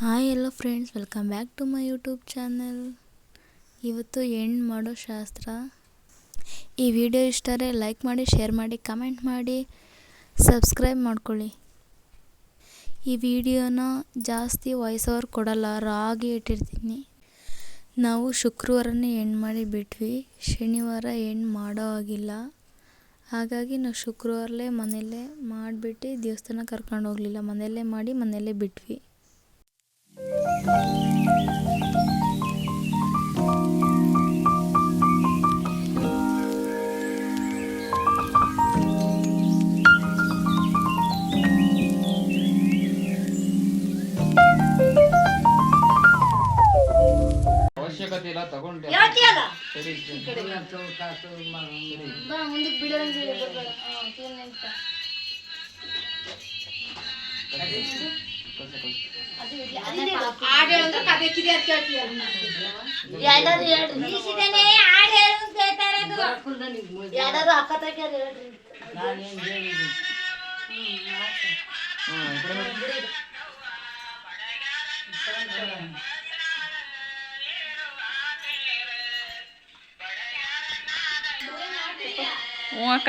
Hi hello friends welcome back to my YouTube channel ಇವತ್ತು ಹೆಣ್ಣು ಮಾಡೋ ಶಾಸ್ತ್ರ? ಈ ವಿಡಿಯೋ ಇಷ್ಟರೆ ಲೈಕ್ ಮಾಡಿ ಶೇರ್ ಮಾಡಿ ಕಮೆಂಟ್ ಮಾಡಿ ಸಬ್ಸ್ಕ್ರೈಬ್ ಮಾಡ್ಕೊಳ್ಳಿ. ಈ ವಿಡಿಯೋನ ಜಾಸ್ತಿ ವಾಯ್ಸ್ ಓವರ್ ಕೊಡಲ್ಲ, ರಾಗಿ ಇಟ್ಟಿರ್ತೀನಿ. ನಾವು ಶುಕ್ರವಾರನೇ ಹೆಣ್ಣು ಮಾಡಿ ಬಿಟ್ವಿ, ಶನಿವಾರ ಹೆಣ್ಣು ಮಾಡೋ ಆಗಿಲ್ಲ. ಹಾಗಾಗಿ ನಾವು ಶುಕ್ರವಾರಲೇ ಮನೆಯಲ್ಲೇ ಮಾಡಿಬಿಟ್ಟು ದೇವಸ್ಥಾನ ಕರ್ಕೊಂಡು ಹೋಗಲಿಲ್ಲ. ಮನೆಯಲ್ಲೇ ಮಾಡಿ ಮನೆಯಲ್ಲೇ ಬಿಟ್ವಿ. ಅವಶ್ಯಕತೆ ಇಲ್ಲ ತಗೊಂಡೆ ಸರಿ ಸರಿ. ಮುಂದಕ್ಕೆ ಬಿಡೋಂಗೆ ಬರ್ಬೇಡ. ಹಾ, ಸುಮ್ನೆ ನಿಂತ. ಅದು ಇರ್ಲಿ, ಅದನ್ನೇ ಹಾಕು. ಎಲ್ಲರೂ ಹೇಳ್ರಿ. ನಿಲ್ಸಿದ್ದೇನೆ, ಹಾಡ್ ಹೇಳು ಅಂತ ಇರೋದು. ಎಲ್ಲರೂ ಅಕ್ಕ ತಂಗಿಯರು ಹೇಳ್ರಿ. ನಾನೇನು. ಹ್ಞೂ ಅಕ್ಕ.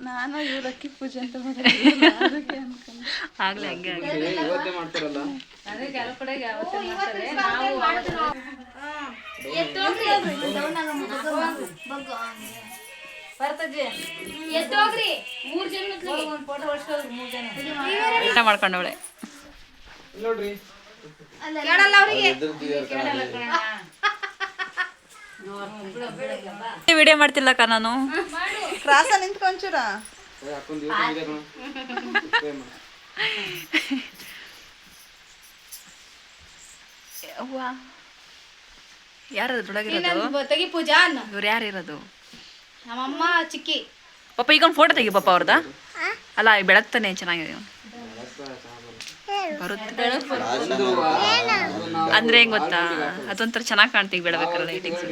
ಪೂಜೆ. ಆಗ್ಲೇ ಅದು. ನೀವು. ನಾನು ಇವ್ರ ಅಕ್ಕಿ ಪೂಜೆ ಅಂತ ಆಗ್ಲೇ ಹಂಗೆ ಇವತ್ತೇ ಎದ್ದೋಗ್ರಿ. ಮೂರ್ ಜನ ಊಟ ಮಾಡ್ಕೊಂಡವಳೆ. ನೋಡ್ರಿ. ವಿಡಿಯೋ ಮಾಡ್ತಿಲ್ಲ ಮಾಡ್ತಿಲ್ಲಕ್ಕ ನಾನು. ಕ್ರಾಸ ನಿಂತ್ಕೊಂಚೂರ ತೆಗಿ ಪೂಜಾ ಇವ್ರು ಯಾರು ಇರೋದು? ನಮ್ಮಮ್ಮ ಚಿಕ್ಕಿ. ಪಾಪ ಈಗ ಒಂದು ಫೋಟೋ ತೆಗಿ ಪಾಪ ಅವ್ರದ. ಅಲ್ಲ ಬೆಳಗ್ತಾನೆ ಚೆನ್ನಾಗಿದೆ. ಬರುತ್ತೆ. ಅಂದ್ರೆ ಹೆಂಗ್ ಗೊತ್ತಾ? ಅದೊಂಥರ ಚೆನ್ನಾಗಿ ಕಾಣ್ತೀವಿ ಬೆಳಬೇಕಾದ್ರೆ ಲೈಟಿಂಗ್ಸ್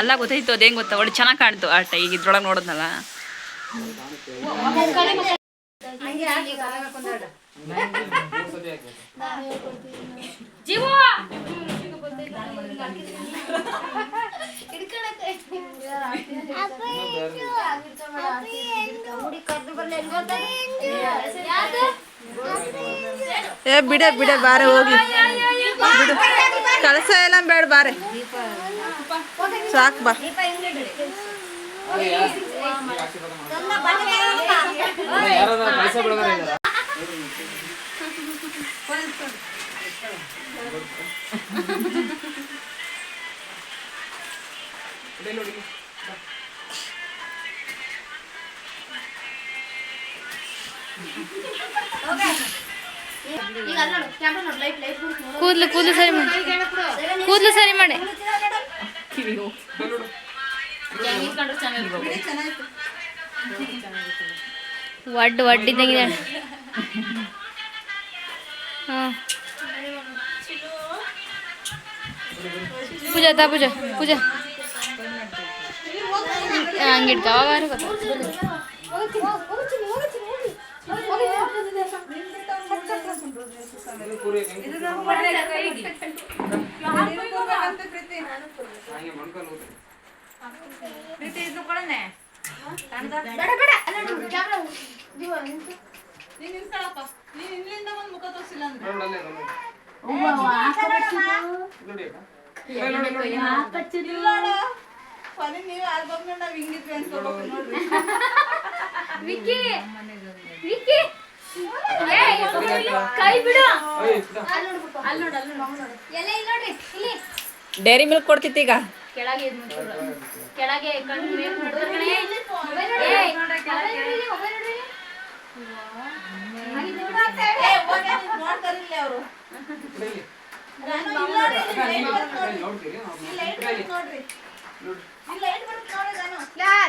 ಅಲ್ಲ. ಗೊತ್ತಾಯ್ತು ಅದೇನ್ ಗೊತ್ತಾ? ಒಳ್ಳೆ ಚೆನ್ನಾಗಿ ಕಾಣ್ತು. ಆಟ ಈಗ ಇದ್ರೊಳಗೆ ನೋಡೋದ್ನಲ್ಲ. ಜೀವ! ಏ ಬಿಡೆ ಬಿಡೆ ಬಾರೆ ಹೋಗಿ ಬಿಡು ಕಳಸ ಎಲ್ಲ ಬೇಡ ಬಾರೆ ಸಾಕು ಬಾ ಯಾರಾದ್ರೂ ಕಳಸ ಬೆಳಗಾರ ಕೂದಲು ಕೂದಲು ಸರಿ ಮಾಡಿ. ಕೂದಲು ಸರಿ ಮಾಡಿ. ಒಡ್ಡು ಒಡ್ಡಿದ್ದಂಗಿದೆ ಹಾಂ. ಪೂಜಾ ತಾ ಪೂಜಾ ಪೂಜಾ. ಹಂಗಿಡ್ತಾವ ಗೊತ್ತಾ ಮುಖ ತೋರಿಸಿಲ್ಲ ಅಂದ್ರೆ ನೋಡು ನೀವ್ ಆಲ್ಬಮ್ ನಾವ್ ಹಿಂಗಿದ್ವಿ ಅನ್ಕೋಬೇಕು ನೋಡ್ರಿ ವಿಕ್ಕಿ. ಕೈ ಡೈರಿ ಮಿಲ್ಕ್ ಕೊಡ್ತಿತ್ತು ಈಗ? ಕೆಳಗೆ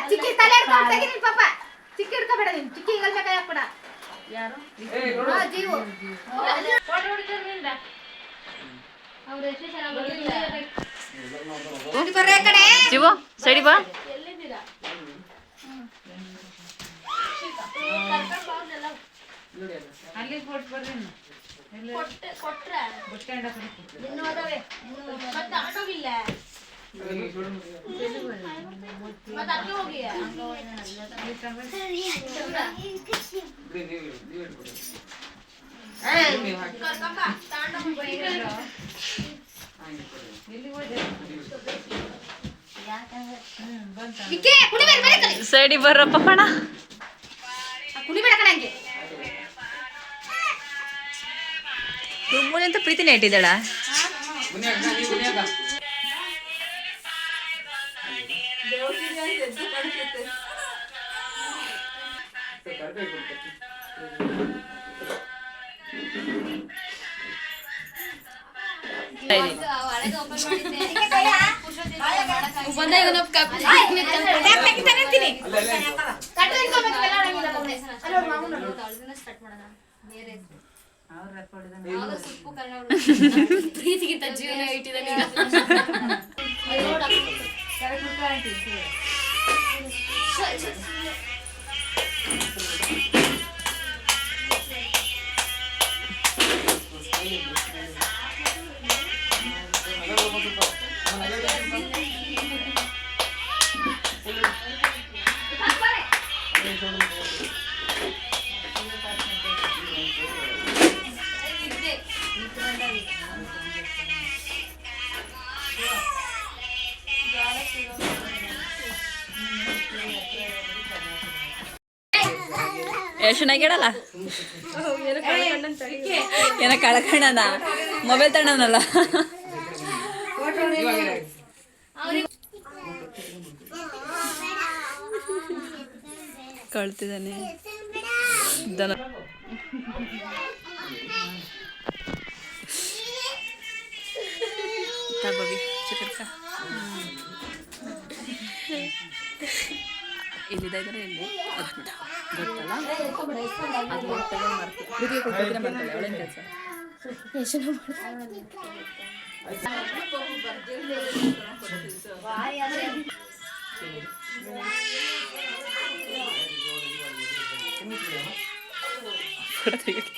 ಚಿಕ್ಕಿ ತಲೆ ಹಿಡ್ಕೊಂಡು ತೆಗಿ ನಿನ್ ಪಾಪ. ಚಿಕ್ಕಿ ಹಿಡ್ಕೊಬೇಡ ನೀನ್. ಚಿಕ್ಕಿ ಹಿಂಗಲ್ ಬೇಕಾ ಹಾಕ್ಬೇಡ. ಯಾರು? ಜೀವು. ಸೈಡಿ ಬಾ. ಅಲ್ಲ. ಕೊಟ್ಟೆ ಕೊಟ್ರೆ? ಇನ್ನೂ ಅದಾವೆ ಇನ್ನೂ ಮತ್ತೆ ಹೋಗಿ ಸೈಡಿ ಬರ್ರಪ್ಪ ಕಣ. ಕುಡಿಬೇಡ ಕಣೆ ಹಂಗೆ. ಅಂತ ಪ್ರೀತಿನೇ ಇಟ್ಟಿದ್ದಾಳ. ದೇವ್ರಿಗೆ ಪ್ರೀತಿಗಿಂತ ಜೀವನ ಇಟ್ಟಿದ್ದಾನೆ ಈಗ. ಅಲ್ಲಿ ಆಗ್ಯಾಡಲ್ಲ ಏನ ಕಳ್ಕಣ್ಣನ ಮೊಬೈಲ್ ತಣ್ಣನಲ್ಲ. ಕಳ್ತಿದ್ದಾನೆ. ದನ. ತಗೋಬಿ ಚಿಕ್ಕಡ್ಕ ಇಲ್ಲಿದ ಇದ್ರೆ ಇಲ್ಲಿ ಅದ್ಬಿಟ್ಟು ಗೊತ್ತಲ್ಲ ಅದು ತಗೊಂಡು ಮಾಡ್ತೀವಿ ಪ್ರೀತಿಗೆ ಕೊಟ್ಟಿದ್ರೆ ಮಾಡ್ತಾಳೆ ಅವಳೇನು ಕೆಲಸ ಫೋಟೋ ತೆಗಿಯೋಕೆ